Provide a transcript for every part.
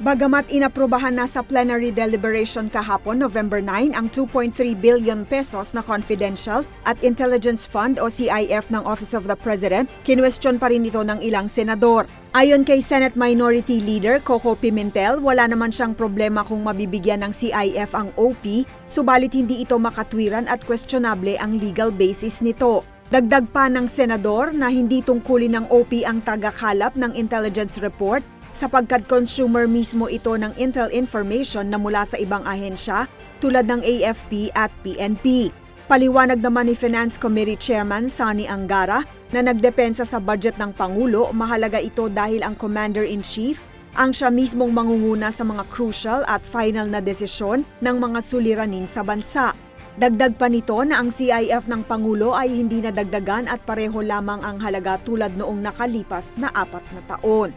Bagamat inaprobahan na sa plenary deliberation kahapon, November 9, ang 2.3 billion pesos na confidential at intelligence fund o CIF ng Office of the President, kinwestiyon pa rin ito ng ilang senador. Ayon kay Senate Minority Leader Coco Pimentel, wala naman siyang problema kung mabibigyan ng CIF ang OP, subalit hindi ito makatwiran at questionable ang legal basis nito. Dagdag pa ng senador na hindi tungkulin ng OP ang tagakalap ng intelligence report sapagkat consumer mismo ito ng intel information na mula sa ibang ahensya tulad ng AFP at PNP. Paliwanag naman ni Finance Committee Chairman Sani Angara na nagdepensa sa budget ng Pangulo, mahalaga ito dahil ang Commander-in-Chief ang siya mismong mangunguna sa mga crucial at final na desisyon ng mga suliranin sa bansa. Dagdag pa nito na ang CIF ng Pangulo ay hindi nadagdagan at pareho lamang ang halaga tulad noong nakalipas na apat na taon.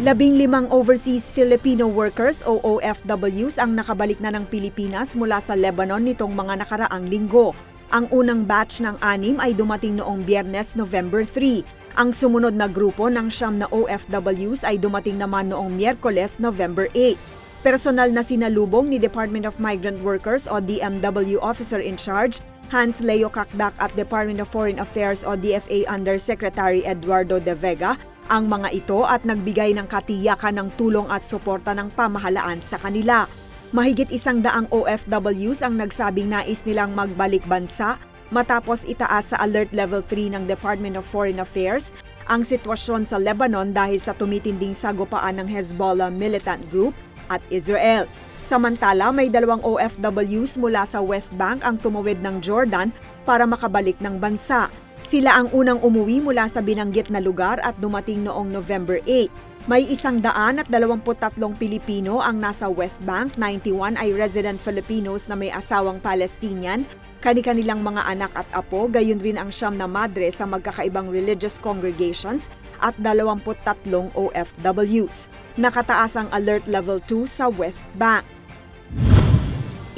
Labing limang overseas Filipino workers o OFWs ang nakabalik na ng Pilipinas mula sa Lebanon nitong mga nakaraang linggo. Ang unang batch ng anim ay dumating noong Biyernes, November 3. Ang sumunod na grupo ng siyam na OFWs ay dumating naman noong Miyerkules, November 8. Personal na sinalubong ni Department of Migrant Workers o DMW Officer in Charge, Hans Leo Kakdak at Department of Foreign Affairs o DFA Undersecretary Eduardo De Vega ang mga ito at nagbigay ng katiyakan ng tulong at suporta ng pamahalaan sa kanila. Mahigit isang daang OFWs ang nagsabing nais nilang magbalik bansa matapos itaas sa Alert Level 3 ng Department of Foreign Affairs ang sitwasyon sa Lebanon dahil sa tumitinding sagupaan ng Hezbollah militant group at Israel. Samantala, may dalawang OFWs mula sa West Bank ang tumawid ng Jordan para makabalik ng bansa. Sila ang unang umuwi mula sa binanggit na lugar at dumating noong November 8. May isang daan at 23 Pilipino ang nasa West Bank, 91 ay resident Filipinos na may asawang Palestinian, kani-kanilang mga anak at apo, gayon rin ang siyam na madre sa magkakaibang religious congregations at 23 OFWs. Nakataas ang Alert Level 2 sa West Bank.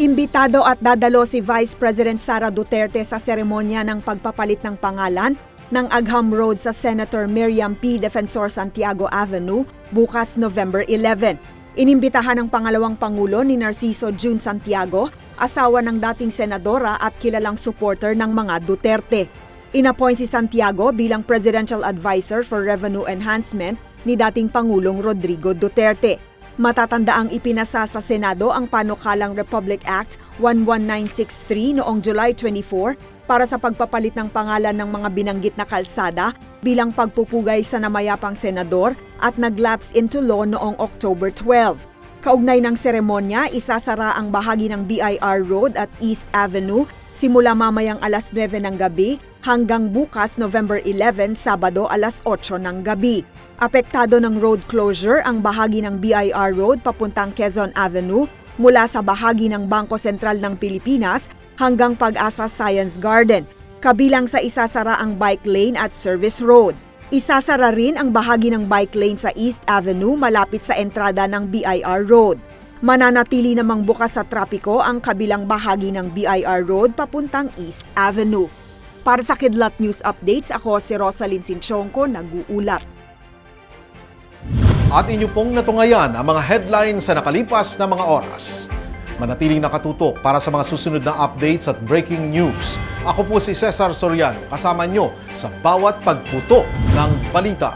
Imbitado at dadalo si Vice President Sara Duterte sa seremonya ng pagpapalit ng pangalan ng Agham Road sa Senator Miriam P. Defensor Santiago Avenue bukas November 11. Inimbitahan ng pangalawang Pangulo ni Narciso June Santiago, asawa ng dating senadora at kilalang supporter ng mga Duterte. Inappoint si Santiago bilang Presidential Advisor for Revenue Enhancement ni dating Pangulong Rodrigo Duterte. Matatanda ang ipinasa sa Senado ang panukalang Republic Act 11963 noong July 24 para sa pagpapalit ng pangalan ng mga binanggit na kalsada bilang pagpupugay sa namayapang senador at naglapse into law noong October 12. Kaugnay ng seremonya, isasara ang bahagi ng BIR Road at East Avenue simula mamayang alas 9 ng gabi hanggang bukas November 11, Sabado alas 8 ng gabi. Apektado ng road closure ang bahagi ng BIR Road papuntang Quezon Avenue mula sa bahagi ng Bangko Sentral ng Pilipinas hanggang Pag-asa Science Garden, kabilang sa isasara ang bike lane at service road. Isasara rin ang bahagi ng bike lane sa East Avenue malapit sa entrada ng BIR Road. Mananatili namang bukas sa trapiko ang kabilang bahagi ng BIR Road papuntang East Avenue. Para sa Kidlat News Updates, ako si Rosalyn Sinchonko, nag-uulat. At inyo pong natungayan ang mga headlines sa nakalipas na mga oras. Manatiling nakatutok para sa mga susunod na updates at breaking news. Ako po si Cesar Soriano, kasama nyo sa bawat pagputo ng balita.